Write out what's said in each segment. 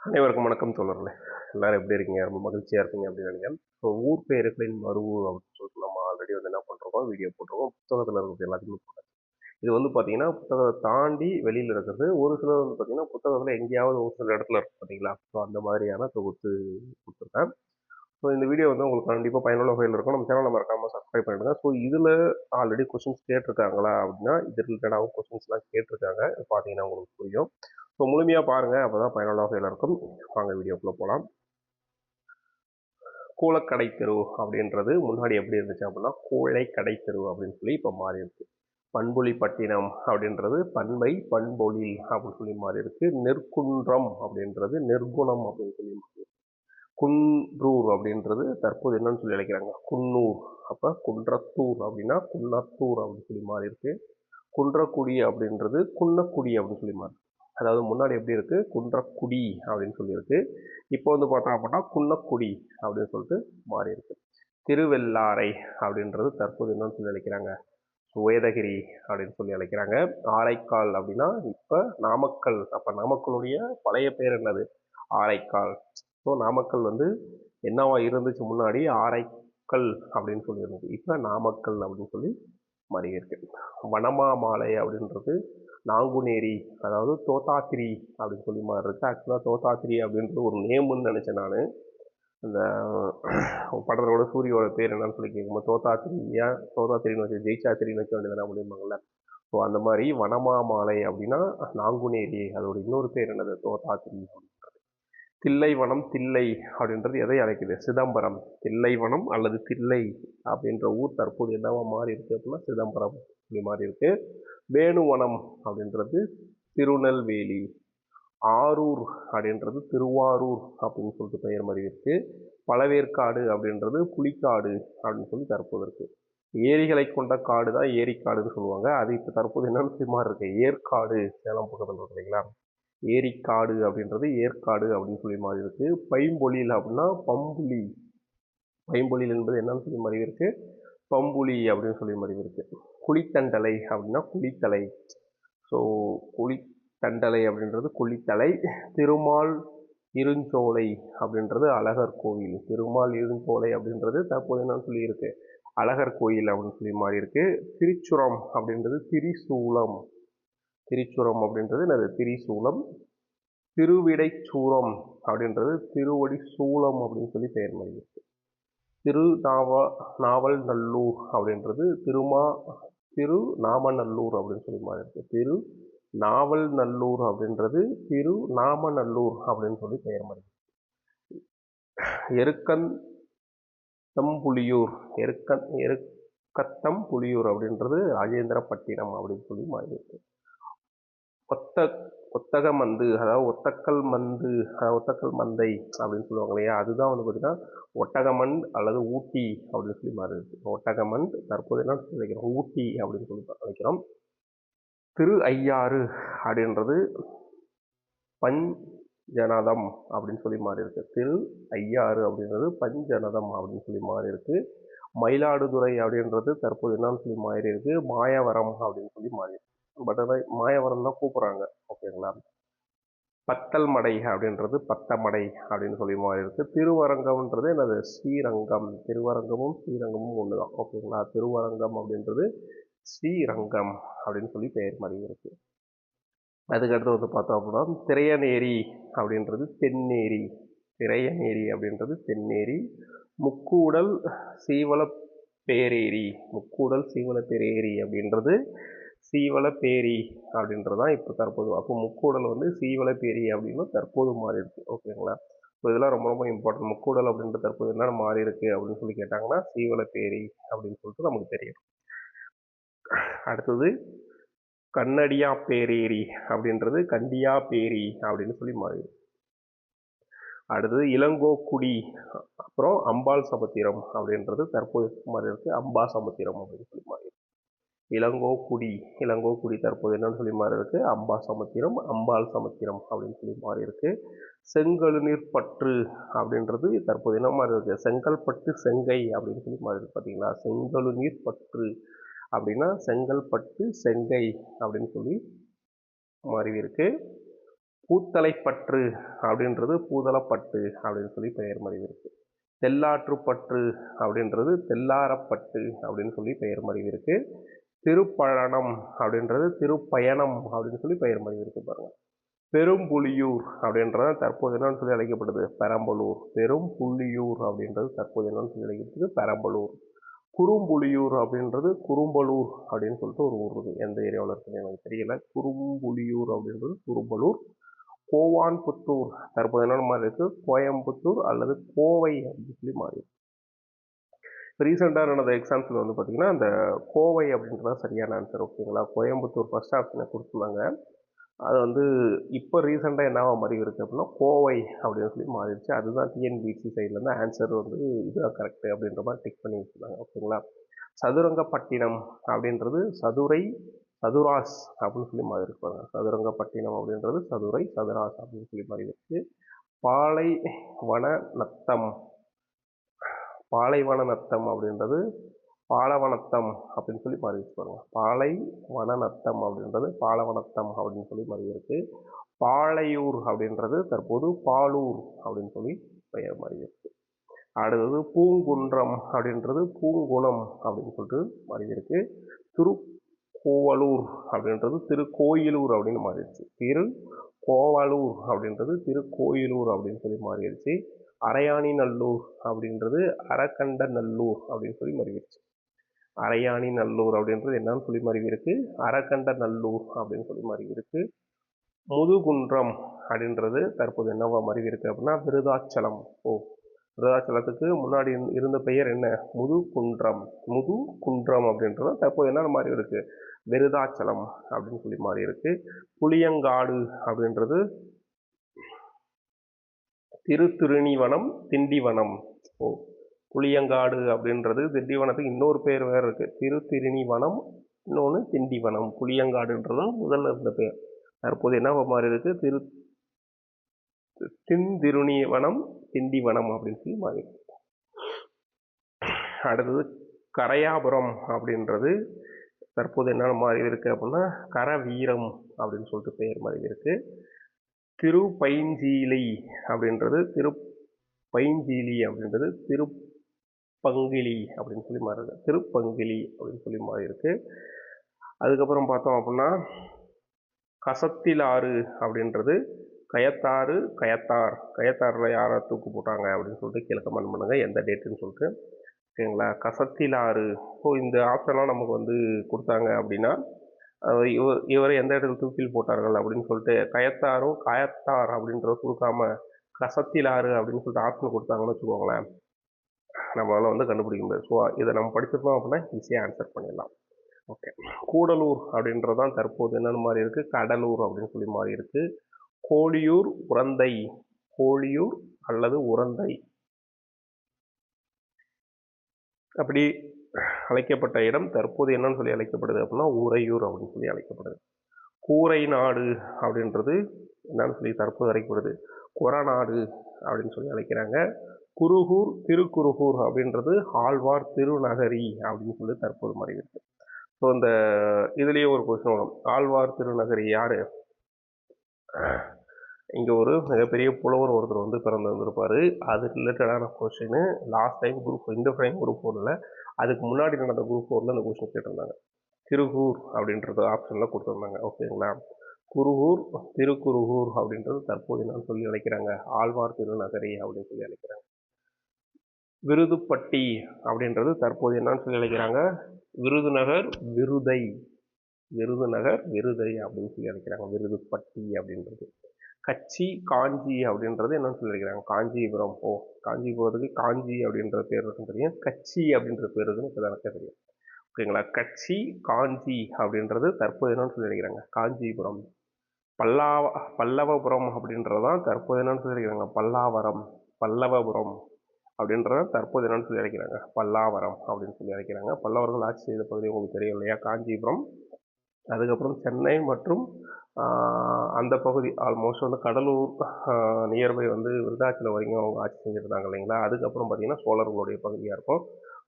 அனைவருக்கும் வணக்கம் தோழர்களே. எல்லாரும் எப்படி இருக்கீங்க? ரொம்ப மகிழ்ச்சியாக இருக்கீங்க அப்படின்னு நினைக்கிறேன். ஸோ ஊர் பெயர்களின் மருவு அப்படின்னு சொல்லிட்டு நம்ம ஆல்ரெடி வந்து என்ன பண்ணுறோம் வீடியோ போட்டிருக்கோம். புத்தகத்தில் இருக்கிறது எல்லாத்தையுமே போட்டாச்சு. இது வந்து பார்த்தீங்கன்னா புத்தகத்தை தாண்டி வெளியில் இருக்கிறது ஒரு சிலர் வந்து பார்த்தீங்கன்னா புத்தகத்தில் எங்கேயாவது ஒரு சில இடத்துல இருக்கும் பார்த்தீங்களா ஸோ அந்த மாதிரியான தொகுத்து கொடுத்துருக்கேன். ஸோ இந்த வீடியோ வந்து உங்களுக்கு கண்டிப்பாக பயனுள்ள வகையில் இருக்கும். நம்ம சேனலை மறக்காமல் சப்ஸ்கிரைப் பண்ணிடுங்க. ஸோ இதில் ஆல்ரெடி கொஸ்டின்ஸ் கேட்டிருக்காங்களா அப்படின்னா இது ரிலேட்டடாகவும் கொஸ்டின்ஸ்லாம் கேட்டிருக்காங்க. பார்த்தீங்கன்னா உங்களுக்கு புரியும். ஸோ முழுமையாக பாருங்கள் அப்போ தான் பயனுள்ள வகையில் இருக்கும். வாங்க வீடியோக்குள்ளே போகலாம் கூலக்கடை தெரு அப்படின்றது முன்னாடி எப்படி இருந்துச்சு அப்படின்னா கூழைக்கடை தெரு அப்படின்னு சொல்லி இப்போ மாறி இருக்கு. பண்பொழி பட்டினம் அப்படின்றது பண்பை பண்பொழில் அப்படின்னு சொல்லி மாறி இருக்கு. நெற்குன்றம் அப்படின்றது நெற்குணம் அப்படின்னு சொல்லி மாறி இருக்கு. குன்றூர் அப்படின்றது தற்போது என்னன்னு சொல்லி அழைக்கிறாங்க? குன்னூர். அப்போ குன்றத்தூர் அப்படின்னா குன்னத்தூர் அப்படின்னு சொல்லி மாறி இருக்கு. குன்றக்குடி அப்படின்றது குன்னக்குடி அப்படின்னு சொல்லி மாறி அதாவது முன்னாடி எப்படி இருக்கு? குன்றக்குடி அப்படின்னு சொல்லியிருக்கு. இப்போ வந்து பார்த்தோம் அப்படின்னா குன்னக்குடி அப்படின்னு சொல்லிட்டு மாறி இருக்கு திருவெல்லாரை அப்படின்றது தற்போது என்னன்னு சொல்லி அழைக்கிறாங்க. சுவேதகிரி அப்படின்னு சொல்லி அழைக்கிறாங்க. ஆரைக்கால் அப்படின்னா இப்போ நாமக்கல். அப்போ நாமக்கலுடைய பழைய பேர் என்னது? ஆரைக்கால் ஸோ நாமக்கல் வந்து என்னவா இருந்துச்சு முன்னாடி? ஆரைக்கல் அப்படின்னு சொல்லி இருந்துச்சு இப்போ நாமக்கல் அப்படின்னு சொல்லி மாறி இருக்கு வனமா மாலை அப்படின்றது நாங்குநேரி அதாவது தோத்தாத்திரி அப்படின்னு சொல்லி மாதிரி இருக்கு. ஆக்சுவலாக தோத்தாத்திரி அப்படின்ற ஒரு நேமுன்னு நினச்சேன் நான். அந்த படத்தோட சூரியோட பேர் என்னன்னு சொல்லி கேட்கும்போது தோத்தாத்திரி ஏன் தோத்தாத்திரின்னு வச்சு ஜெயிச்சாத்திரின்னு வைக்க வேண்டியதுனா அப்படிம்பாங்கல்ல ஸோ அந்த மாதிரி வனமா மாலை அப்படின்னா நாங்குநேரி அதோட இன்னொரு பேர் என்னது? தோத்தாத்திரி அப்படின்றது. தில்லைவனம் தில்லை அப்படின்றது எதை அழைக்குது? சிதம்பரம். தில்லைவனம் அல்லது தில்லை அப்படின்ற ஊர் தற்போது என்னவா மாறி இருக்கு அப்படின்னா சிதம்பரம் இப்படி மாறி இருக்குது வேணுவனம் அப்படின்றது திருநெல்வேலி. ஆரூர் அப்படின்றது திருவாரூர் அப்படின்னு சொல்லிட்டு பெயர் மாதிரி இருக்குது பழவேற்காடு அப்படின்றது புலிக்காடு அப்படின்னு சொல்லி தற்போது இருக்குது ஏரிகளை கொண்ட காடு தான் ஏரிக்காடுன்னு சொல்லுவாங்க. அது இப்போ தற்போது என்னன்னு சொல்லி மாறி ஏற்காடு சேலம் பக்கத்தில் இருக்கு இல்லைங்களா? ஏரிக்காடு அப்படின்றது ஏற்காடு அப்படின்னு சொல்லி மாறி இருக்கு. பைம்பொழில் அப்படின்னா பம்புலி. பைம்பொழில் என்பது என்னன்னு சொல்லி மாதிரி இருக்குது பம்புலி அப்படின்னு சொல்லி மாறி குழித்தண்டலை அப்படின்னா குழித்தலை. ஸோ குழித்தண்டலை அப்படின்றது குழித்தலை. திருமால் இருஞ்சோலை அப்படின்றது அழகர் கோவில். திருமால் இருஞ்சோலை அப்படின்றது தற்போது நான் சொல்லியிருக்கு. அழகர் கோயில் அப்படின்னு சொல்லி மாறி இருக்கு திருச்சுரம் அப்படின்றது திரிசூலம். திரிச்சுரம் அப்படின்றது என்னது? திரிசூலம். திருவிடைச்சூரம் அப்படின்றது திருவடி சூலம் அப்படின்னு சொல்லி பெயர் மாறி இருக்கு திருநாவ நாவல் நல்லூர் அப்படின்றது திருமா திரு நாமநல்லூர் அப்படின்னு சொல்லி மாறி இருக்கு. திரு நாவல் நல்லூர் அப்படின்றது திரு நாமநல்லூர் அப்படின்னு சொல்லி பெயர் மாறி எருக்கன் தம்புலியூர் எருக்கன் எருக்கத்தம் புலியூர் அப்படின்றது ராஜேந்திரப்பட்டினம் அப்படின்னு சொல்லி மாறி இருக்கு. ஒத்த ஒத்தக மந்து அதாவது ஒத்தக்கல் மந்து ஒத்தக்கல் மந்தை அப்படின்னு சொல்லுவாங்க இல்லையா? அதுதான் வந்து பார்த்திங்கன்னா ஒட்டகமண் அல்லது ஊட்டி அப்படின்னு சொல்லி மாறி இருக்கு ஒட்டகமண் தற்போது என்ன நினைக்கிறோம் ஊட்டி அப்படின்னு சொல்லி நினைக்கிறோம் திரு ஐயாறு அப்படின்றது பஞ்சநதம் அப்படின்னு சொல்லி மாறி இருக்கு திரு ஐயாறு அப்படின்றது பஞ்சநதம் அப்படின்னு சொல்லி மாறி இருக்கு மயிலாடுதுறை அப்படின்றது தற்போது என்னன்னு சொல்லி மாறி இருக்கு மாயவரம் அப்படின்னு சொல்லி மாறி இருக்கு பட் அதை மாயவரம் தான் கூப்பிட்றாங்க ஓகேங்களா பத்தல் மடை அப்படின்றது பத்தமடை அப்படின்னு சொல்லி மாதிரி இருக்குது திருவரங்கம்ன்றது என்னது? ஸ்ரீரங்கம். திருவரங்கமும் ஸ்ரீரங்கமும் ஒன்று தான் ஓகேங்களா திருவரங்கம் அப்படின்றது ஸ்ரீரங்கம் அப்படின்னு சொல்லி பெயர் மாறி இருக்கு. அதுக்கடுத்து வந்து பார்த்தோம் அப்படின்னா திரையநேரி அப்படின்றது தென்னேரி. திரையநேரி அப்படின்றது தென்னேரி. முக்கூடல் சீவல பேரேரி முக்கூடல் சீவல பேரேரி அப்படின்றது சீவலப்பேரி அப்படின்றதான் அப்படின்றது தான் இப்போ தற்போது அப்போ முக்கூடல் வந்து சீவலப்பேரி அப்படின்னு தற்போது மாறி இருக்கு ஓகேங்களா? ஸோ இதெல்லாம் ரொம்ப ரொம்ப இம்பார்ட்டன்ட் முக்கூடல் அப்படின்ற தற்போது என்ன மாறி இருக்கு அப்படின்னு சொல்லி கேட்டாங்கன்னா சீவலப்பேரி அப்படின்னு சொல்லிட்டு நமக்கு தெரியும். அடுத்தது கண்ணடியா பேரேரி அப்படின்றது கண்டியா பேரி அப்படின்னு சொல்லி மாறி அடுத்தது இளங்கோக்குடி அப்புறம் அம்பாள் சமுத்திரம் அப்படின்றது தற்போது மாறி இருக்கு அம்பா சமுத்திரம் அப்படின்னு சொல்லி மாறி இளங்கோக்குடி இளங்கோக்குடி தற்போது என்னன்னு சொல்லி மாறி இருக்கு அம்பா சமுத்திரம் அம்பாள் சமுத்திரம் அப்படின்னு சொல்லி மாறி இருக்கு செங்கழுநீர் பற்று அப்படின்றது தற்போது என்ன மாதிரி இருக்கு செங்கல்பட்டு செங்கை அப்படின்னு சொல்லி மாறி இருக்கு பார்த்தீங்களா செங்கழுநீர் பற்று அப்படின்னா செங்கல்பட்டு செங்கை அப்படின்னு சொல்லி மாறி இருக்கு பூத்தலைப்பற்று அப்படின்றது பூதலப்பட்டு அப்படின்னு சொல்லி பெயர் மறைவு இருக்கு தெல்லாற்றுப்பற்று அப்படின்றது தெல்லாரப்பட்டு அப்படின்னு சொல்லி பெயர் மறைவு திருப்பழனம் அப்படின்றது திருப்பயணம் அப்படின்னு சொல்லி பெயர் மறைவு இருக்கு பாருங்க. பெரும்புலியூர் அப்படின்றது தற்போது என்னன்னு சொல்லி அழைக்கப்படுது. பெரம்பலூர். பெரும்புள்ளியூர் அப்படின்றது தற்போது என்னன்னு சொல்லி அழைக்கப்படுது. பெரம்பலூர். குறும்புலியூர் அப்படின்றது குறும்பலூர் அப்படின்னு சொல்லிட்டு ஒரு ஊர் இருக்குது எந்த ஏரியாவில் இருக்குன்னு எனக்கு தெரியல. குறும்புலியூர் அப்படின்றது குறும்பலூர். கோவான்புத்தூர் தற்போது என்னென்ன மாதிரி இருக்குது கோயம்புத்தூர் அல்லது கோவை அப்படின்னு சொல்லி மாறி இப்போ ரீசெண்டாக நடந்த எக்ஸாம்ஸில் வந்து பார்த்திங்கன்னா அந்த கோவை அப்படின்றது சரியான ஆன்சர் ஓகேங்களா கோயம்புத்தூர் ஃபஸ்ட் ஆப்ஷனை கொடுத்துருந்தாங்க. அது வந்து இப்போ ரீசெண்டாக என்னவா மாறி இருக்குது அப்படின்னா கோவை அப்படின்னு சொல்லி மாறிடுச்சு. அதுதான் டிஎன்பிசி சைட்லேருந்து ஆன்சர் வந்து இதுதான் கரெக்டு அப்படின்ற மாதிரி டிக் பண்ணி வச்சுருந்தாங்க ஓகேங்களா சதுரங்கப்பட்டினம் அப்படின்றது சதுரை சதுராஸ் அப்படின்னு சொல்லி மாதிரி இருப்பாங்க சதுரங்கப்பட்டினம் அப்படின்றது சதுரை சதுராஸ் அப்படின்னு சொல்லி மாறி பாலை வன நத்தம் பாலைவன நத்தம் அப்படின்றது பாலவனத்தம் அப்படின்னு சொல்லி மாறி பாருங்க. பாலை வனநத்தம் அப்படின்றது பாலவனத்தம் அப்படின்னு சொல்லி மாறி இருக்கு பாளையூர் அப்படின்றது தற்போது பாலூர் அப்படின்னு சொல்லி பெயர் மாறி இருக்கு அடுத்தது பூங்குன்றம் அப்படின்றது பூங்குணம் அப்படின்னு சொல்லிட்டு மாறி இருக்கு திருக்கோவலூர் அப்படின்றது திருக்கோயிலூர் அப்படின்னு மாறிடுச்சு. திரு கோவலூர் அப்படின்றது திருக்கோயிலூர் அப்படின்னு சொல்லி மாறிடுச்சு. அரையாணி நல்லூர் அப்படின்றது அறக்கண்ட நல்லூர் அப்படின்னு சொல்லி மாறிடுச்சு அரையாணி நல்லூர் அப்படின்றது என்னன்னு சொல்லி மருவி இருக்கு அரக்கண்ட நல்லூர் அப்படின்னு சொல்லி மருவி இருக்கு முதுகுன்றம் அப்படின்றது தற்போது என்னவா மருவி அப்படின்னா விருதாச்சலம். ஓ விருதாச்சலத்துக்கு முன்னாடி இருந்த பெயர் என்ன? முதுகுன்றம். முது குன்றம் அப்படின்றது தற்போது என்ன மாறி இருக்கு விருதாச்சலம் அப்படின்னு சொல்லி மாறி இருக்கு புளியங்காடு அப்படின்றது திருத்திருணிவனம் திண்டிவனம். ஓ புளியங்காடு அப்படின்றது திண்டிவனத்துக்கு இன்னொரு பேர் வேறு இருக்குது திருத்திருணிவனம் இன்னொன்று திண்டிவனம். புளியங்காடுன்றது தான் முதல்ல இருந்த பேர். தற்போது என்ன மாதிரி இருக்குது திரு திந்திருணிவனம் திண்டிவனம் அப்படின்னு சொல்லி மாறி அடுத்தது கரையாபுரம் அப்படின்றது தற்போது என்னென்ன மாறி இருக்குது அப்படின்னா கரவீரம் அப்படின்னு சொல்லிட்டு பெயர் மாறி இருக்குது திருப்பைஞ்சீலி அப்படின்றது திருப்பைஞ்சீலி அப்படின்றது திருப்பங்கிலி அப்படின்னு சொல்லி மாறுது. திருப்பங்கிலி அப்படின்னு சொல்லி மாறி இருக்கு அதுக்கப்புறம் பார்த்தோம் அப்படின்னா கசத்திலாறு அப்படின்றது கயத்தாறு கயத்தார். கயத்தாரில் யாரை தூக்கு போட்டாங்க அப்படின்னு சொல்லிட்டு கீழே கமெண்ட் பண்ணுங்கள் எந்த டேட்டுன்னு சொல்லிட்டு. ஓகேங்களா கசத்திலாறு. ஸோ இந்த ஆப்ஷன்லாம் நமக்கு வந்து கொடுத்தாங்க அப்படின்னா இவர் இவரை எந்த இடத்துல தூக்கில் போட்டார்கள் அப்படின்னு சொல்லிட்டு கயத்தாரும் காயத்தார் அப்படின்றத கொடுக்காம கசத்திலாறு அப்படின்னு சொல்லிட்டு ஆப்ஷன் கொடுத்தாங்கன்னு வச்சுக்கோங்களேன். நம்மளால் வந்து கண்டுபிடிக்க முடியாது. ஸோ இதை நம்ம படிச்சிருந்தோம் அப்படின்னா ஈஸியாக ஆன்சர் பண்ணிடலாம். ஓகே கூடலூர் அப்படின்றது தான் தற்போது என்னென்னு மாதிரி இருக்குது கடலூர் அப்படின்னு சொல்லி மாறி இருக்குது கோழியூர் உரந்தை. கோழியூர் அல்லது உரந்தை. அப்படி அழைக்கப்பட்ட இடம் தற்போது என்னன்னு சொல்லி அழைக்கப்படுது அப்படின்னா உறையூர் அப்படின்னு சொல்லி அழைக்கப்படுது. கூரை நாடு அப்படின்றது என்னன்னு சொல்லி தற்போது அழைக்கப்படுது. கொரநாடு அப்படின்னு சொல்லி அழைக்கிறாங்க. குருகூர் திருக்குருகூர் அப்படின்றது ஆழ்வார் திருநகரி அப்படின்னு சொல்லி தற்போது மாறிவிருக்கு ஸோ இந்த இதுலேயே ஒரு கொஸ்டின் வரும். ஆழ்வார் திருநகரி யார்? இங்கே ஒரு மிகப்பெரிய புலவர் ஒருத்தர் வந்து பிறந்து வந்திருப்பார். அது ரிலேட்டடான கொஸ்டின் லாஸ்ட் டைம் குரூப் இந்த டைம் குரூப் ஃபோரில் அதுக்கு முன்னாடி நடந்த குரூப் ஃபோரில் அந்த கொஷின் கேட்டிருந்தாங்க. திருகூர் அப்படின்றது ஆப்ஷனில் கொடுத்துருந்தாங்க. ஓகேங்களா குருகூர் திருக்குருகூர் அப்படின்றது தற்போது நான் சொல்லி அழைக்கிறாங்க. ஆழ்வார் திருநகரி அப்படின்னு சொல்லி அழைக்கிறாங்க. விருதுப்பட்டி அப்படின்றது தற்போது என்னன்னு சொல்லி அழைக்கிறாங்க. விருதுநகர் விருதை. விருதுநகர் விருதை அப்படின்னு சொல்லி அழைக்கிறாங்க. விருதுப்பட்டி அப்படின்றது. கச்சி காஞ்சி அப்படின்றது என்னன்னு சொல்லியிருக்கிறாங்க. காஞ்சிபுரம். ஓ காஞ்சிபுரத்துக்கு காஞ்சி அப்படின்ற பேர் இருக்கும் தெரியும். கச்சி அப்படின்ற பேர் இருக்குன்னு இப்போ எனக்கு தெரியும். ஓகேங்களா? கச்சி காஞ்சி அப்படின்றது தற்போது என்னன்னு சொல்லி காஞ்சிபுரம். பல்லாவ பல்லவபுரம் அப்படின்றதான் தற்போது என்னன்னு சொல்லி பல்லாவரம் பல்லவபுரம் அப்படின்றத தற்போது என்னன்னு சொல்லி அழைக்கிறாங்க பல்லாவரம் அப்படின்னு சொல்லி அழைக்கிறாங்க பல்லவர்கள் ஆட்சி செய்த பகுதி உங்களுக்கு தெரியும் இல்லையா? காஞ்சிபுரம். அதுக்கப்புறம் சென்னை மற்றும் அந்த பகுதி ஆல்மோஸ்ட் வந்து கடலூர் நியர்பை வந்து விருதாச்சலம் வரைக்கும் அவங்க ஆட்சி செஞ்சுருந்தாங்க இல்லைங்களா? அதுக்கப்புறம் பார்த்திங்கன்னா சோழர்களுடைய பகுதியாக இருக்கும்.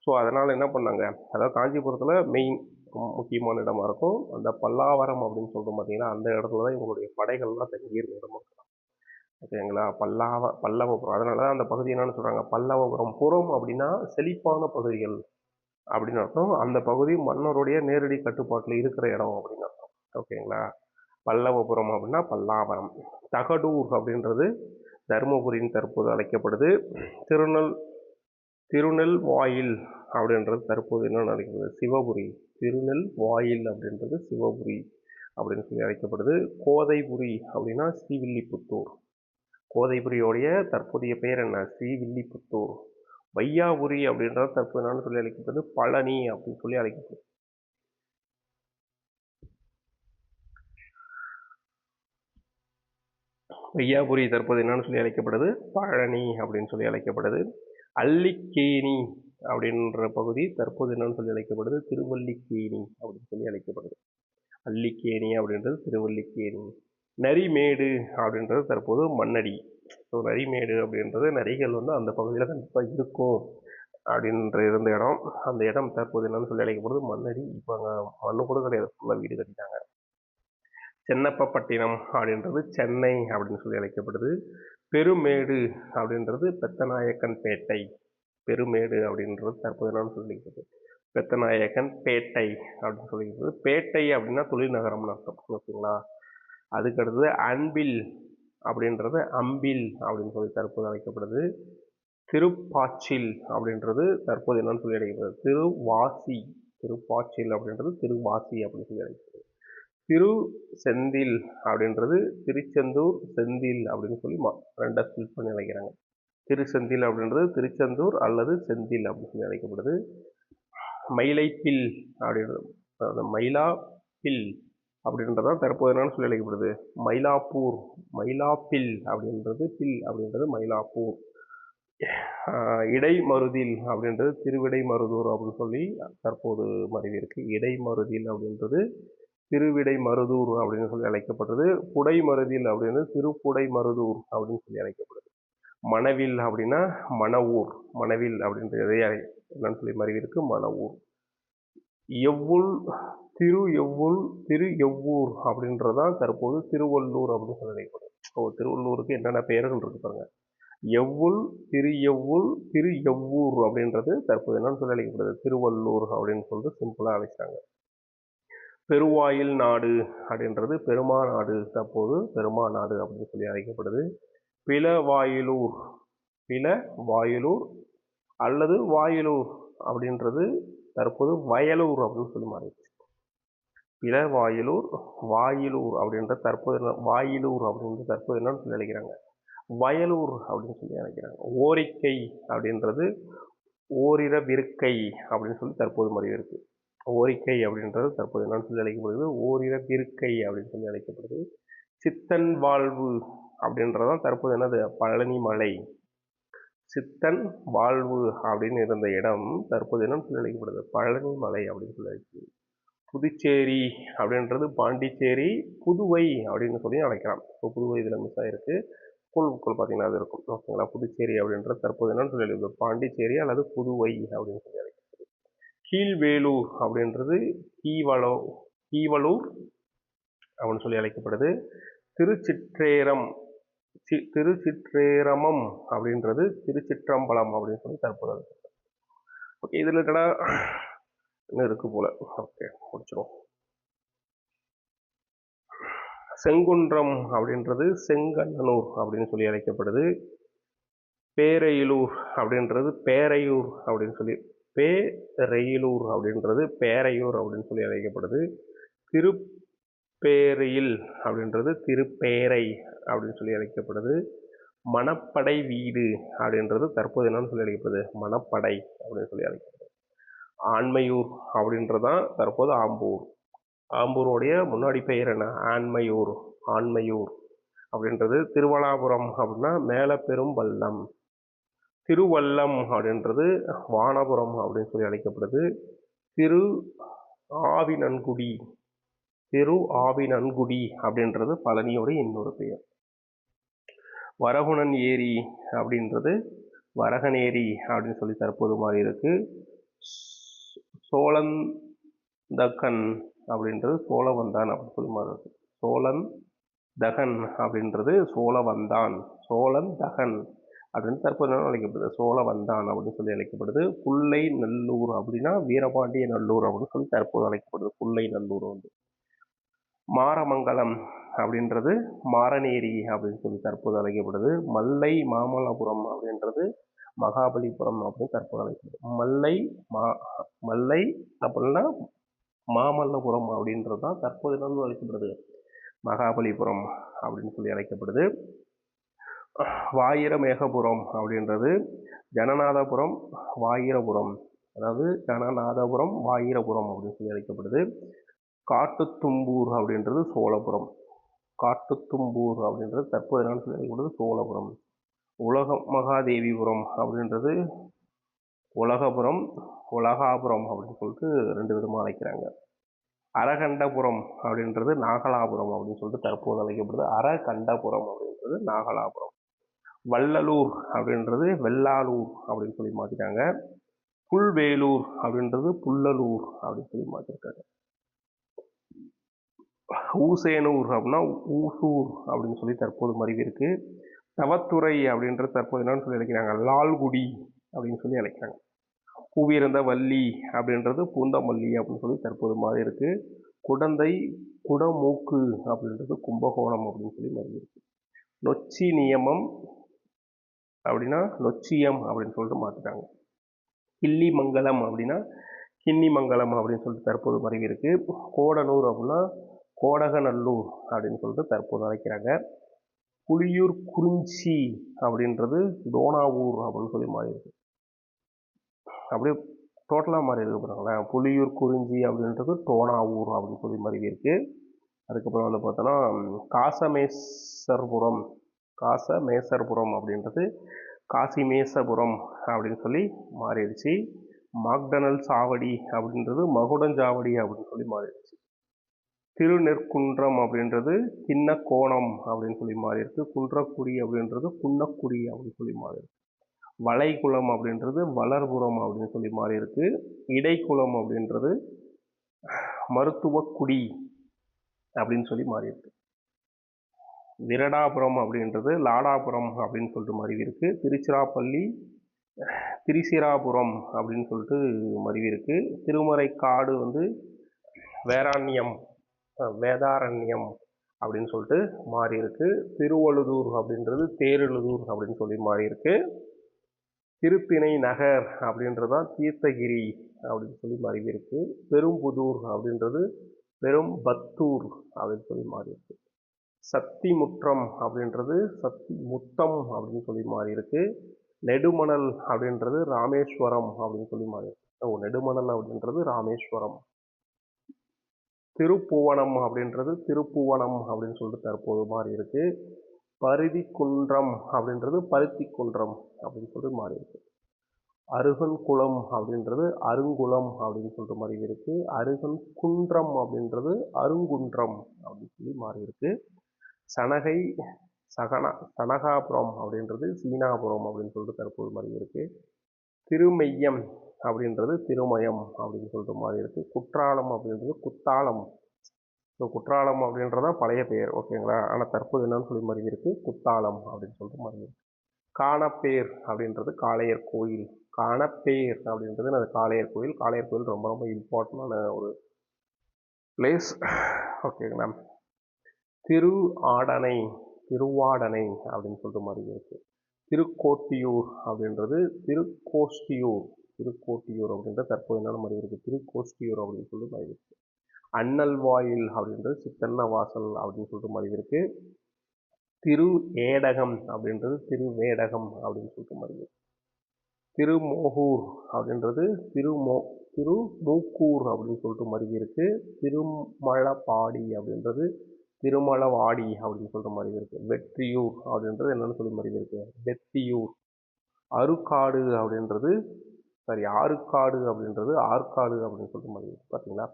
ஸோ அதனால் என்ன பண்ணாங்க? அதாவது காஞ்சிபுரத்தில் மெயின் முக்கியமான இடமா இருக்கும். அந்த பல்லாவரம் அப்படின்னு சொல்கிறோம் பார்த்தீங்கன்னா அந்த இடத்துல தான் இவங்களுடைய படைகள்லாம் தங்கியிருந்த இடமா ஓகேங்களா? பல்லாவ பல்லவபுரம். அதனால தான் அந்த பகுதி என்னன்னு சொல்கிறாங்க பல்லவபுரம். புறம் அப்படின்னா செழிப்பான பகுதிகள் அப்படின்னு அர்த்தம். அந்த பகுதி மன்னருடைய நேரடி கட்டுப்பாட்டில் இருக்கிற இடம் அப்படின்னு அர்த்தம். ஓகேங்களா? பல்லவபுரம் அப்படின்னா பல்லாவரம். தகடூர் அப்படின்றது தருமபுரின்னு தற்போது அழைக்கப்படுது. திருநெல் திருநெல் வாயில் அப்படின்றது தற்போது என்ன அழைக்கப்படுது. சிவபுரி திருநெல் வாயில் அப்படின்றது சிவபுரி அப்படின்னு சொல்லி அழைக்கப்படுது. கோதைபுரி அப்படின்னா ஸ்ரீவில்லிபுத்தூர். கோதைபுரியோடைய தற்போதைய பெயர் என்ன? ஸ்ரீவில்லிபுத்தூர். வையாபுரி அப்படின்றது தற்போது என்னன்னு சொல்லி அழைக்கப்படுது. பழனி அப்படின்னு சொல்லி அழைக்கப்படுது. வையாபுரி தற்போது என்னன்னு சொல்லி அழைக்கப்படுது பழனி அப்படின்னு சொல்லி அழைக்கப்படுது. அள்ளிக்கேணி அப்படின்ற பகுதி தற்போது என்னன்னு சொல்லி அழைக்கப்படுது. திருவல்லிக்கேணி அப்படின்னு சொல்லி அழைக்கப்படுது. அள்ளிக்கேணி அப்படின்றது திருவல்லிக்கேணி. நரிமேடு அப்படின்றது தற்போது மண்ணடி ஸோ நரிமேடு அப்படின்றது நரிகள் வந்து அந்த பகுதியில் கண்டிப்பாக இருக்கும் அப்படின்ற இருந்த இடம். அந்த இடம் தற்போது என்னன்னு சொல்லி அழைக்கப்படுது மண்ணடி இப்போ அங்கே மண்ணு கூட கிடையாது. ஃபுல்லாக வீடு கட்டிட்டாங்க. சென்னப்பப்பட்டினம் அப்படின்றது சென்னை அப்படின்னு சொல்லி அழைக்கப்படுது. பெருமேடு அப்படின்றது பெத்தநாயக்கன் பேட்டை. பெருமேடு அப்படின்றது தற்போது என்னன்னு சொல்லிக்கிறது பெத்தநாயக்கன் பேட்டை அப்படின்னு சொல்லிக்கிறது பேட்டை அப்படின்னா தொழில் நகரம்னு அர்த்தம். ஓகேங்களா? அதுக்கடுத்தது அன்பில் அப்படின்றது அம்பில் அப்படின்னு சொல்லி தற்போது அழைக்கப்படுது. திருப்பாச்சில் அப்படின்றது தற்போது என்னன்னு சொல்லி அழைக்கப்படுது. திருவாசி. திருப்பாச்சில் அப்படின்றது திருவாசி அப்படின்னு சொல்லி அழைக்கப்படுது. திரு செந்தில் அப்படின்றது திருச்செந்தூர் செந்தில் அப்படின்னு சொல்லி மா ரெண்டாக ஸ்பில் பண்ணி அழைக்கிறாங்க. திருச்செந்தில் அப்படின்றது திருச்செந்தூர் அல்லது செந்தில் அப்படின்னு சொல்லி அழைக்கப்படுது. மயிலைப்பில் அப்படின்றது அதாவது அப்படின்றது பில் தற்போது என்னன்னு சொல்லி அழைக்கப்படுது. மயிலாப்பூர் மயிலாப்பில் அப்படின்றது பில் அப்படின்றது மயிலாப்பூர். இடைமருதில் அப்படின்றது திருவிடை மருதூர் அப்படின்னு சொல்லி தற்போது மருவி இருக்கு. இடைமருதில் அப்படின்றது திருவிடை மருதூர் அப்படின்னு சொல்லி அழைக்கப்படுறது. புடைமருதில் அப்படின்னு திருப்புடை மருதூர் அப்படின்னு சொல்லி அழைக்கப்படுது. மணவில் அப்படின்னா மணவூர் மணவில் அப்படின்ற அப்படின்றது என்னன்னு சொல்லி மறைவு இருக்கு மணவூர். எவ்வுள் திரு எவ்வுள் திரு எவ்வூர் அப்படின்றதான் தற்போது திருவள்ளூர் அப்படின்னு சொல்லி அழைக்கப்படுது. ஸோ திருவள்ளூருக்கு என்னென்ன பெயர்கள் இருக்கு பாருங்க. எவ்வுள் திரு எவ்வுள் திரு எவ்வூர் அப்படின்றது தற்போது என்னன்னு சொல்லி அழைக்கப்படுது. திருவள்ளூர் அப்படின்னு சொல்லிட்டு சிம்பிளாக அழைச்சாங்க பெருவாயில் நாடு அப்படின்றது பெருமா நாடு தற்போது பெருமா நாடு அப்படின்னு சொல்லி அழைக்கப்படுது. பிளவாயிலூர் பில வாயிலூர் அல்லது வாயிலூர் அப்படின்றது தற்போது வயலூர் அப்படின்னு சொல்லி மாறிடுச்சு. பிளவாயிலூர் வாயிலூர் அப்படின்ற தற்போது வாயிலூர் அப்படின்றது தற்போது என்னன்னு சொல்லி அழைக்கிறாங்க. வயலூர் அப்படின்னு சொல்லி அழைக்கிறாங்க. ஓரிக்கை அப்படின்றது ஓரிரவிருக்கை விற்கை அப்படின்னு சொல்லி தற்போது மாறி இருக்குது ஓரிக்கை அப்படின்றது தற்போது என்னன்னு சொல்லி அழைக்கப்படுது ஓரிர திருக்கை அப்படின்னு சொல்லி அழைக்கப்படுது சித்தன் வாழ்வு அப்படின்றதான் தற்போது என்னது? பழனி மலை சித்தன் வாழ்வு அப்படின்னு இருந்த இடம் தற்போது என்னன்னு சொல்லி அழைக்கப்படுது பழனி மலை அப்படின்னு சொல்லி அழைக்கப்படுது புதுச்சேரி அப்படின்றது பாண்டிச்சேரி புதுவை அப்படின்னு சொல்லி அழைக்கலாம். இப்போ புதுவை இதில் மிஸ் ஆகிருக்கு ஸ்கூல் புக்கில் பார்த்தீங்கன்னா அது இருக்கும். ஓகேங்களா? புதுச்சேரி அப்படின்றது தற்போது என்னன்னு சொல்லி பாண்டிச்சேரி அல்லது புதுவை அப்படின்னு சொல்லி கீழ்வேலூர் அப்படின்றது கீவளோ ஈவலூர் அப்படின்னு சொல்லி அழைக்கப்படுது. திருச்சிற்றேரம் சி திருச்சிற்றேரமம் அப்படின்றது திருச்சிற்றம்பலம் அப்படின்னு சொல்லி தற்போது ஓகே இதில் இருக்கடா இன்னும் இருக்கு போல. ஓகே முடிச்சிடும் செங்குன்றம் அப்படின்றது செங்கண்ணனூர் அப்படின்னு சொல்லி அழைக்கப்படுது. பேரையிலூர் அப்படின்றது பேரையூர் அப்படின்னு சொல்லி பேரையிலூர் அப்படின்றது பேரையூர் அப்படின்னு சொல்லி அழைக்கப்படுது. திருப்பேரையில் அப்படின்றது திருப்பேரை அப்படின்னு சொல்லி அழைக்கப்படுது. மணப்படை வீடு அப்படின்றது தற்போது என்னன்னு சொல்லி அழைக்கப்படுது. மணப்படை அப்படின்னு சொல்லி அழைக்கப்படுது. ஆண்மையூர் அப்படின்றதான் தற்போது ஆம்பூர். ஆம்பூருடைய முன்னாடி பெயர் என்ன? ஆண்மையூர் ஆண்மையூர் அப்படின்றது திருவள்ளாபுரம் அப்படின்னா மேலே பள்ளம் திருவல்லம் அப்படின்றது வானபுரம் அப்படின்னு சொல்லி அழைக்கப்படுது. திரு ஆவினன்குடி. திரு ஆவினன்குடி அப்படின்றது பழனியோட இன்னொரு பெயர். வரகுணன் ஏரி அப்படின்றது வரகனேரி அப்படின்னு சொல்லி தற்போது மாதிரி இருக்கு. சோழன் தக்கன் அப்படின்றது சோழவந்தான் அப்படின்னு சொல்லி மாறுது சோழன் தகன் அப்படின்றது சோழவந்தான். சோழன் தகன் அப்படின்னு தற்போது அழைக்கப்படுது. சோழவந்தான் அப்படின்னு சொல்லி அழைக்கப்படுது. புல்லை நல்லூர் அப்படின்னா வீரபாண்டிய நல்லூர் அப்படின்னு சொல்லி தற்போது அழைக்கப்படுது. புல்லை நல்லூர் வந்து. மாரமங்கலம் அப்படின்றது மாரநேரி அப்படின்னு சொல்லி தற்போது அழைக்கப்படுது. மல்லை மாமல்லபுரம் அப்படின்றது மகாபலிபுரம் அப்படின்னு தற்போது அழைக்கப்படுது. மல்லை மா மல்லை அப்படின்னா மாமல்லபுரம் அப்படின்றது தான் தற்போது அழைக்கப்படுது. மகாபலிபுரம் அப்படின்னு சொல்லி அழைக்கப்படுது. வாயிரமேகபுரம் அப்படின்றது ஜனநாதபுரம் வாயிரபுரம். அதாவது ஜனநாதபுரம் வாயிரபுரம் அப்படின்னு சொல்லி அழைக்கப்படுது. காட்டுத்தும்பூர் அப்படின்றது சோழபுரம். காட்டுத்தும்பூர் அப்படின்றது தற்போது என்னன்னு சொல்லி அழைக்கப்படுது சோழபுரம். உலக மகாதேவிபுரம் அப்படின்றது உலகபுரம் உலகாபுரம் அப்படின்னு சொல்லிட்டு ரெண்டு விதமாக அழைக்கிறாங்க. அரகண்டபுரம் அப்படின்றது நாகலாபுரம் அப்படின்னு சொல்லிட்டு தற்போது அழைக்கப்படுது. அரகண்டபுரம் அப்படின்றது நாகலாபுரம். வள்ளலூர் அப்படின்றது வெள்ளாலூர் அப்படின்னு சொல்லி மாற்றிட்டாங்க புல்வேலூர் அப்படின்றது புல்லலூர் அப்படின்னு சொல்லி மாற்றிருக்காங்க ஊசேனூர் அப்படின்னா ஊசூர் அப்படின்னு சொல்லி தற்போது மறைவு இருக்கு. தவத்துறை அப்படின்றது தற்போது என்னன்னு சொல்லி அழைக்கிறாங்க. லால்குடி அப்படின்னு சொல்லி அழைக்கிறாங்க. பூவிருந்த வள்ளி அப்படின்றது பூந்தமல்லி அப்படின்னு சொல்லி தற்போது மாறி இருக்கு. குடந்தை குடமூக்கு அப்படின்றது கும்பகோணம் அப்படின்னு சொல்லி மாறி இருக்கு. நொச்சி நியமம் அப்படின்னா நொச்சியம் அப்படின்னு சொல்லிட்டு மாற்றிட்டாங்க கிள்ளி மங்கலம் அப்படின்னா கிண்ணிமங்கலம் அப்படின்னு சொல்லிட்டு தற்போது மறைவி இருக்குது கோடனூர் அப்படின்னா கோடகநல்லூர் அப்படின்னு சொல்லிட்டு தற்போது அழைக்கிறாங்க. புளியூர் குறிஞ்சி அப்படின்றது தோனாவூர் அப்படின்னு சொல்லி மாறி இருக்கு. அப்படியே டோட்டலாக மாறி இருக்கு பாருங்களேன். புளியூர் குறிஞ்சி அப்படின்றது டோனாவூர் அப்படின்னு சொல்லி மாறி இருக்குது அதுக்கப்புறம் வந்து பார்த்தோன்னா காசமேசர்புரம் காசமேசர்புரம் அப்படின்றது காசிமேசபுரம் அப்படின்னு சொல்லி மாறிடுச்சு. மாக்டனல் சாவடி அப்படின்றது மகுடஞ்சாவடி அப்படின்னு சொல்லி மாறிடுச்சு. திருநெற்குன்றம் அப்படின்றது கிண்ணக்கோணம் அப்படின்னு சொல்லி மாறி இருக்கு குன்றக்குடி அப்படின்றது குன்னக்குடி அப்படின்னு சொல்லி மாறி இருக்கு வளைகுளம் அப்படின்றது வளர்புறம் அப்படின்னு சொல்லி மாறி இருக்கு இடைக்குளம் அப்படின்றது மருத்துவக்குடி அப்படின்னு சொல்லி மாறி இருக்கு விரடாபுரம் அப்படின்றது லாடாபுரம் அப்படின்னு சொல்லிட்டு மருவி இருக்குது திருச்சிராப்பள்ளி திரிசிராபுரம் அப்படின்னு சொல்லிட்டு மருவி இருக்குது திருமறைக்காடு வந்து வேராண்யம் வேதாரண்யம் அப்படின்னு சொல்லிட்டு மாறி இருக்கு திருவழுதூர் அப்படின்றது தேரெழுதூர் அப்படின்னு சொல்லி மாறி இருக்கு திருப்பிணை நகர் அப்படின்றது தான் தீர்த்தகிரி அப்படின்னு சொல்லி மாறி இருக்கு பெரும்புதூர் அப்படின்றது பெரும் பத்தூர் அப்படின்னு சொல்லி மாறி இருக்கு சக்தி முற்றம் அப்படின்றது சக்தி முத்தம் அப்படின்னு சொல்லி மாறி இருக்கு. நெடுமணல் அப்படின்றது ராமேஸ்வரம் அப்படின்னு சொல்லி மாறி இருக்கு. ஓ நெடுமணல் அப்படின்றது ராமேஸ்வரம். திருப்புவனம் அப்படின்றது திருப்புவனம் அப்படின்னு சொல்லிட்டு தற்போது மாறி இருக்கு. பருதி குன்றம் அப்படின்றது பருத்தி குன்றம் அப்படின்னு சொல்லிட்டு மாறி இருக்கு. அருகன் குளம் அப்படின்றது அருங்குளம் அப்படின்னு சொல்லிட்டு மாறி இருக்கு. அருகன் குன்றம் அப்படின்றது அருங்குன்றம் அப்படின்னு சொல்லி மாறி இருக்கு. சனகை சகனா சனகாபுரம் அப்படின்றது சீனாபுரம் அப்படின்னு சொல்லிட்டு தற்போது மாதிரி இருக்குது திருமெய்யம் அப்படின்றது திருமயம் அப்படின்னு சொல்லிட்டு மாதிரி இருக்குது குற்றாலம் அப்படின்றது குத்தாலம். ஸோ குற்றாலம் அப்படின்றதான் பழைய பெயர் ஓகேங்களா ஆனால் தற்போது என்னன்னு சொல்லி மாதிரி இருக்குது குத்தாலம் அப்படின்னு சொல்லிட்டு மாதிரி இருக்குது காணப்பேர் அப்படின்றது காளையர் கோயில். காணப்பேர் அப்படின்றது அது காளையர் கோயில். காளையர் கோயில் ரொம்ப ரொம்ப இம்பார்ட்டண்டான ஒரு பிளேஸ் ஓகேங்களா திரு ஆடனை திருவாடனை அப்படின்னு சொல்லிட்டு மாதிரி இருக்குது திருக்கோட்டியூர் அப்படின்றது திருக்கோஷ்டியூர் திருக்கோட்டியூர் அப்படின்ற தற்போது என்னென்ன மாதிரி இருக்குது திருக்கோஷ்டியூர் அப்படின்னு சொல்லிட்டு மாதிரி இருக்குது அண்ணல் வாயில் அப்படின்றது சித்தன்ன வாசல் அப்படின்னு சொல்லிட்டு மாதிரி இருக்குது திரு ஏடகம் அப்படின்றது திருவேடகம் அப்படின்னு சொல்லிட்டு மாதிரி இருக்குது திருமோகூர் அப்படின்றது திருமோ திருமூக்கூர் அப்படின்னு சொல்லிட்டு மருவி இருக்குது திருமலப்பாடி அப்படின்றது திருமலவாடி அப்படின்னு சொல்கிற மாதிரி இருக்கு. வெற்றியூர் அப்படின்றது என்னென்னு சொல்லி மாதிரி இருக்கு. வெத்தியூர் அருக்காடு அப்படின்றது சாரி ஆறுக்காடு அப்படின்றது ஆற்காடு அப்படின்னு சொல்கிற மாதிரி இருக்குது பார்த்தீங்களா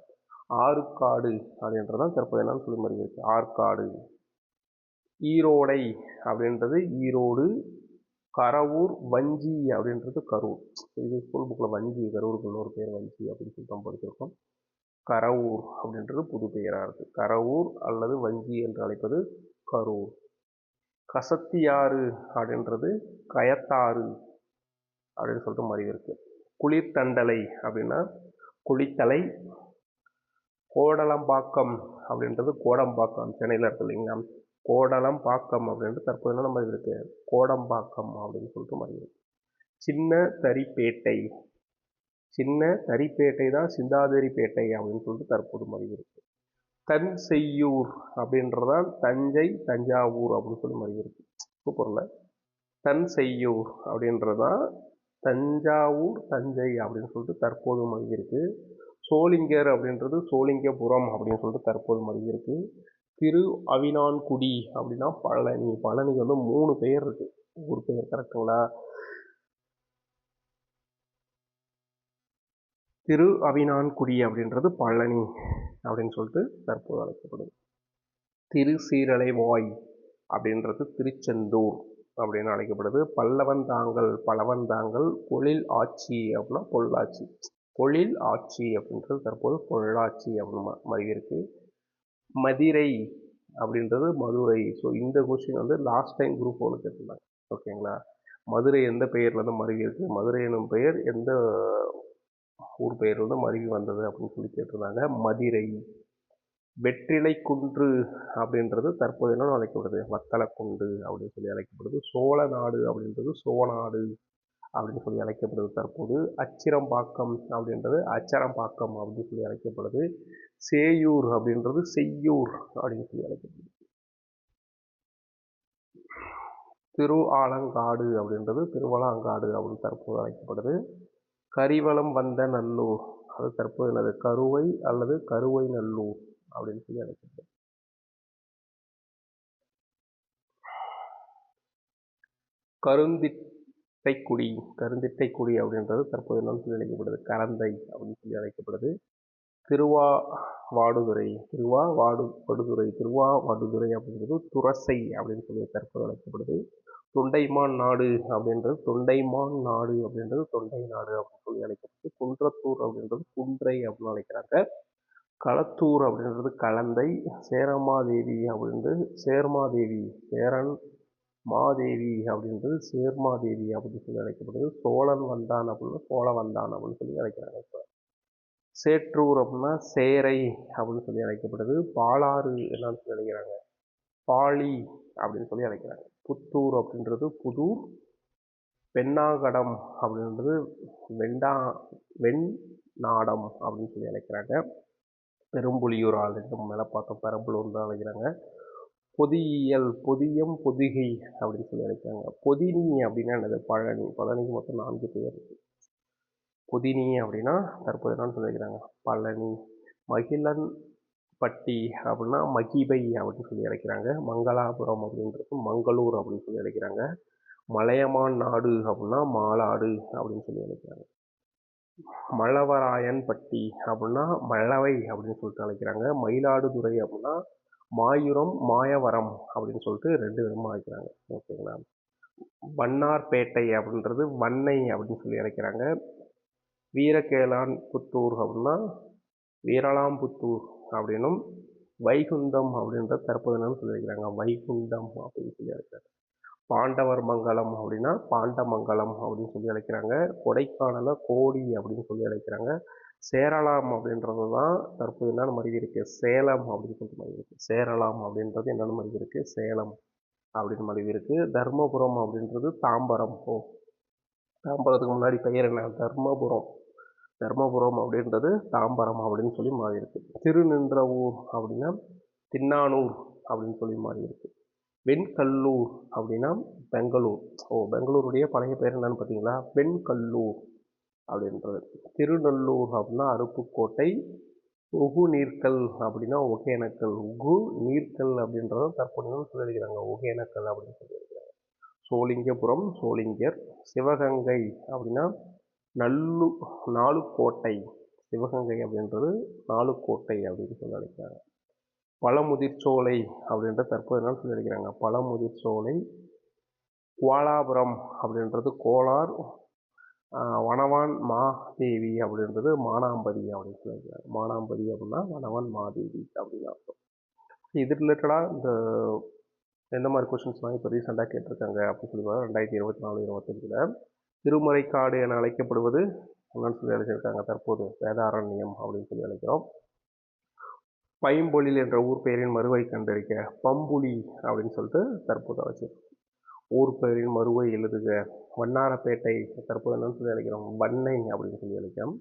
ஆறுக்காடு அப்படின்றது தான் தற்போது என்னன்னு சொல்லி மாதிரி இருக்குது ஆற்காடு. ஈரோடை அப்படின்றது ஈரோடு கரவூர் வஞ்சி அப்படின்றது கரூர். இது ஸ்கூல் புக்கில் வஞ்சி கரூருக்கு இன்னொரு பேர் வஞ்சி அப்படின்னு சொல்லிட்டு தான் படிச்சிருக்கோம். கரவூர் அப்படின்றது புது பெயராக இருக்குது கரவூர் அல்லது வஞ்சி என்று அழைப்பது கரூர். கசத்தியாறு அப்படின்றது கயத்தாறு அப்படின்னு சொல்லிட்டு மாதிரி இருக்குது குளிர்தண்டலை அப்படின்னா குளித்தலை. கோடலம்பாக்கம் அப்படின்றது கோடம்பாக்கம். சென்னையில் இருக்குது இல்லைங்களா? கோடலம்பாக்கம் அப்படின்ட்டு தற்போது என்ன மாதிரி கோடம்பாக்கம் அப்படின்னு சொல்லிட்டு மாதிரி இருக்குது சின்ன தரிப்பேட்டை சின்ன தரிப்பேட்டை தான் சிந்தாதிரிப்பேட்டை அப்படின்னு சொல்லிட்டு தற்போது மாதிரி தன் செய்யூர் அப்படின்றதான் தஞ்சை தஞ்சாவூர் அப்படின்னு சொல்லி மாதிரி இருக்குது சூப்பரில் தன் செய்யூர் அப்படின்றதான் தஞ்சாவூர் தஞ்சை அப்படின்னு சொல்லிட்டு தற்போது மொழி இருக்குது சோளிங்கர் அப்படின்றது சோளிங்கபுரம் அப்படின்னு சொல்லிட்டு தற்போது மொழி இருக்குது திரு அவினான்குடி அப்படின்னா பழனி பழனிக்கு வந்து மூணு பெயர் இருக்குது ஊர் பெயர் கரெக்டுங்களா திரு அவினான்குடி அப்படின்றது பழனி அப்படின்னு சொல்லிட்டு தற்போது அழைக்கப்படுது. திரு சீரலைவாய் அப்படின்றது திருச்செந்தூர் அப்படின்னு அழைக்கப்படுது. பல்லவன் தாங்கல் பலவன் தாங்கல் பொழில் ஆட்சி அப்படின்னா பொள்ளாச்சி. பொழில் ஆட்சி அப்படின்றது தற்போது பொள்ளாச்சி அப்படின்னு மாதிரி இருக்கு மதிரை அப்படின்றது மதுரை. ஸோ இந்த கொஸ்டின் வந்து லாஸ்ட் டைம் குரூப் ஒன்று கேட்டிருந்தாங்க. ஓகேங்களா மதுரை எந்த பெயர்லேருந்து மருகி இருக்கு மதுரை எனும் பெயர் எந்த ஊர் பெயர் வந்து மருகி வந்தது அப்படின்னு சொல்லி கேட்டிருந்தாங்க. மதிரை. வெற்றிலை குன்று அப்படின்றது தற்போது என்ன அழைக்கப்படுது. வத்தலக்குண்டு அப்படின்னு சொல்லி அழைக்கப்படுது. சோழ நாடு அப்படின்றது சோநாடு அப்படின்னு சொல்லி அழைக்கப்படுது தற்போது. அச்சிரம்பாக்கம் அப்படின்றது அச்சரம்பாக்கம் அப்படின்னு சொல்லி அழைக்கப்படுது. சேயூர் அப்படின்றது செய்யூர் அப்படின்னு சொல்லி அழைக்கப்படுது. திரு ஆலங்காடு அப்படின்றது திருவலாங்காடு அப்படின்னு தற்போது அழைக்கப்படுது. கரிவலம் வந்த நல்லூர். அது தற்போது எனது கருவை அல்லது கருவை நல்லூர் அப்படின்னு சொல்லி அழைக்கப்படுது. கருந்திட்டைக்குடி கருந்திட்டைக்குடி அப்படின்றது தற்போது என்னன்னு சொல்லி அழைக்கப்படுது. கரந்தை அப்படின்னு சொல்லி அழைக்கப்படுது. திருவா வாடுதுறை திருவா வாடு படுதுறை திருவா வாடுதுறை அப்படின்றது துரசை அப்படின்னு சொல்லி தற்போது அழைக்கப்படுது. தொண்டைமான் நாடு அப்படின்றது தொண்டைமான் நாடு அப்படின்றது தொண்டை நாடு அப்படின்னு சொல்லி அழைக்கப்படுது குன்றத்தூர் அப்படின்றது குன்றை அப்படின்னு அழைக்கிறாங்க. களத்தூர் அப்படின்றது கலந்தை சேரமாதேவி அப்படின்றது சேர்மாதேவி சேரன் மாதேவி அப்படின்றது சேர்மாதேவி அப்படின்னு சொல்லி அழைக்கப்படுது. சோழன் வந்தான் அப்படின்னா சோழ வந்தான் அப்படின்னு சொல்லி அழைக்கிறாங்க இப்போ. சேற்றூர் அப்படின்னா சேரை அப்படின்னு சொல்லி அழைக்கப்படுது. பாலாறு என்னன்னு சொல்லி அழைக்கிறாங்க. பாலி அப்படின்னு சொல்லி அழைக்கிறாங்க. புத்தூர் அப்படின்றது புதூர் பெண்ணாகடம் அப்படின்றது வெண்டா வெண் நாடம் அப்படின்னு சொல்லி அழைக்கிறாங்க. பெரும்புலியூர் ஆல்ரெடி மேலே பார்த்தோம். பெரம்பலூர் தான் அழைக்கிறாங்க. பொதியியல் பொதியம் பொதிகை அப்படின்னு சொல்லி அழைக்கிறாங்க. பொதினி அப்படின்னா என்னது? பழனி. பழனிக்கு மொத்தம் நான்கு பேர். இருக்கு பொதினி அப்படின்னா தற்போது என்னன்னு சொல்லியிருக்கிறாங்க? பழனி. மகிழன் பட்டி அப்படின்னா மகிபை அப்படின்னு சொல்லி அழைக்கிறாங்க. மங்களாபுரம் அப்படின்றது மங்களூர் அப்படின்னு சொல்லி அழைக்கிறாங்க. மலையமான் நாடு அப்படின்னா மாலாடு அப்படின்னு சொல்லி அழைக்கிறாங்க. மழவராயன் பட்டி அப்படின்னா மழவை அப்படின்னு சொல்லிட்டு அழைக்கிறாங்க. மயிலாடுதுறை அப்படின்னா மாயுரம் மாயவரம் அப்படின்னு சொல்லிட்டு ரெண்டு விதமாக அழைக்கிறாங்க. ஓகேங்களா? வண்ணார்பேட்டை அப்படின்றது வண்ணை அப்படின்னு சொல்லி அழைக்கிறாங்க. வீரகேளான் புத்தூர் அப்படின்னா வீரலாம்புத்தூர் அப்படின்னும் வைகுண்டம் அப்படின்ற தற்போது என்னன்னு சொல்லியிருக்கிறாங்க. வைகுண்டம் அப்படின்னு சொல்லி அழைக்கிறாங்க பாண்டவர் மங்கலம் அப்படின்னா பாண்டமங்கலம் அப்படின்னு சொல்லி அழைக்கிறாங்க. கொடைக்கானலை கோடி அப்படின்னு சொல்லி அழைக்கிறாங்க. சேரலாம் அப்படின்றது தான் தற்போது என்னென்ன மருவி இருக்குது சேலம் அப்படின்னு சொல்லிட்டு மாதிரி இருக்குது சேரலாம் அப்படின்றது என்னென்ன மருவி இருக்குது சேலம் அப்படின்னு மாதிரி இருக்குது தர்மபுரம் அப்படின்றது தாம்பரம். ஓ தாம்பரத்துக்கு முன்னாடி பெயர் என்ன? தர்மபுரம். தர்மபுரம் அப்படின்றது தாம்பரம் அப்படின்னு சொல்லி மாறி திருநின்ற திருநின்றவூர் அப்படின்னா தின்னானூர் அப்படின்னு சொல்லி மாறியிருக்கு வெண்கல்லூர் அப்படின்னா பெங்களூர். ஓ பெங்களூருடைய பழைய பேர் என்னன்னு பார்த்தீங்களா? வெண்கல்லூர் அப்படின்றது. திருநல்லூர் அப்படின்னா அருப்புக்கோட்டை உகு நீர்க்கல் அப்படின்னா ஒகேனக்கல். உகு நீர்க்கல் அப்படின்றத தற்போது சொல்லியிருக்கிறாங்க. ஒகேனக்கல் அப்படின்னு சொல்லியிருக்கிறாங்க. சோழிங்கபுரம் சோழிங்கர் சிவகங்கை அப்படின்னா நல்லு நாலுக்கோட்டை சிவகங்கை அப்படின்றது நாலுக்கோட்டை அப்படின்னு சொல்லி அழைக்கிறாங்க. பழமுதிர்ச்சோலை அப்படின்ற தற்போது நாள் சொல்லி அழைக்கிறாங்க. பழமுதிர்ச்சோலை கோலாபுரம் அப்படின்றது கோலார் வனவான் மாதேவி அப்படின்றது மானாம்பதி அப்படின்னு சொல்லியிருக்காங்க மானாம்பதி அப்படின்னா வனவான் மாதேவி அப்படின்னு அர்த்தம். இது ரிலேட்டடாக இந்த எந்த மாதிரி கொஷின்ஸ்லாம் இப்போ ரீசெண்டாக கேட்டிருக்காங்க அப்படின்னு சொல்லி பார்த்தா ரெண்டாயிரத்தி இருபத்தி நாலு இருபத்தஞ்சில் திருமறைக்காடு என அழைக்கப்படுவது என்னன்னு சொல்லி அழைச்சிருக்காங்க. தற்போது வேதாரண்யம் அப்படின்னு சொல்லி அழைக்கிறோம். பைம்பொழில் என்ற ஊர் பெயரின் மறுவை கண்டறிக்க பம்புலி அப்படின்னு சொல்லிட்டு தற்போது அழைச்சிருக்கோம். ஊர் பெயரின் மறுவை எழுதுக. வண்ணாரப்பேட்டை தற்போது என்னன்னு சொல்லி அழைக்கிறோம். வண்ணை அப்படின்னு சொல்லி அழைக்கிறோம்.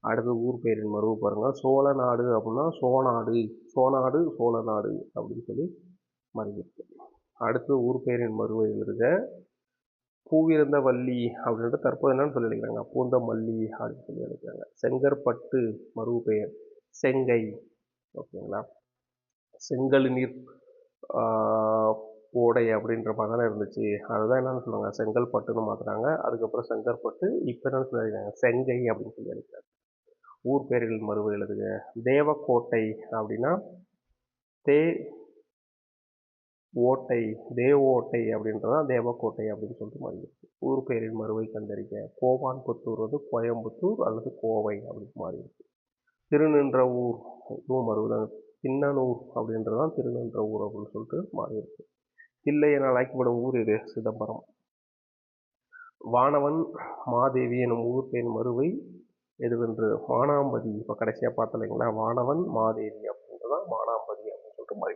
அடுத்து ஊர் பெயரின் மறுவு பாருங்கள். சோழநாடு அப்படின்னா சோநாடு சோநாடு சோழநாடு அப்படின்னு சொல்லி மறைஞ்சிருக்கு அடுத்து ஊர் பெயரின் மறுவை எழுதுக. பூவிருந்த வள்ளி அப்படின்ட்டு தற்போது என்னன்னு சொல்லி அழைக்கிறாங்க பூந்த மல்லி அப்படின்னு சொல்லி அழைக்கிறாங்க. செங்கற்பட்டு மறுவு பெயர் செங்கை. ஓகேங்களா? செங்கல் நீர் ஆஹ், ஓடை அப்படின்ற மாதிரி தானே இருந்துச்சு. அதுதான் என்னன்னு சொல்லுவாங்க. செங்கல்பட்டுன்னு மாற்றுறாங்க அதுக்கப்புறம் செங்கற்பட்டு இப்போ என்னன்னு சொல்லி அழைக்கிறாங்க. செங்கை அப்படின்னு சொல்லி அழைக்கிறாங்க. ஊர் பேர்கள் மறுவு எழுதுக தேவக்கோட்டை அப்படின்னா தே ஓட்டை தேவோட்டை அப்படின்றதான் தேவக்கோட்டை அப்படின்னு சொல்லிட்டு மாறிடுச்சு. ஊர் பெயரின் மறுவை கண்டறிக. கோவான் புத்தூர் வந்து கோயம்புத்தூர் அல்லது கோவை அப்படின்னு மாறிடுச்சு. திருநின்ற ஊர் இதுவும் மறுவுதான் திண்ணனூர் அப்படின்றதான் திருநின்ற ஊர் அப்படின்னு சொல்லிட்டு மாறிடுச்சு. இல்லை என அழைக்கப்படும் ஊர் இது சிதம்பரம். வானவன் மாதேவி எனும் ஊர் பெயர் மறுவை எதுவென்று? வானாம்பதி. இப்போ கடைசியாக பார்த்தோம் இல்லைங்களா? வானவன் மாதேவி அப்படின்றதான் வானாம்பதி அப்படின்னு சொல்லிட்டு மாறி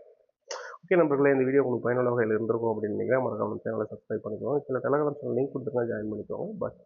ஓகே நம்பர்களே இந்த வீடியோ உங்களுக்கு பயனுள்ள வகையில் இருந்திருக்கும் அப்படின்னு நினைக்கிறேன். மறக்காம சேனலை சப்ஸ்கிரைப் பண்ணிக்கோங்க. சில டெலகிராம் சேனல் லிங்க் கொடுத்துருக்கேன் ஜாயின் பண்ணிக்கோங்க. பட்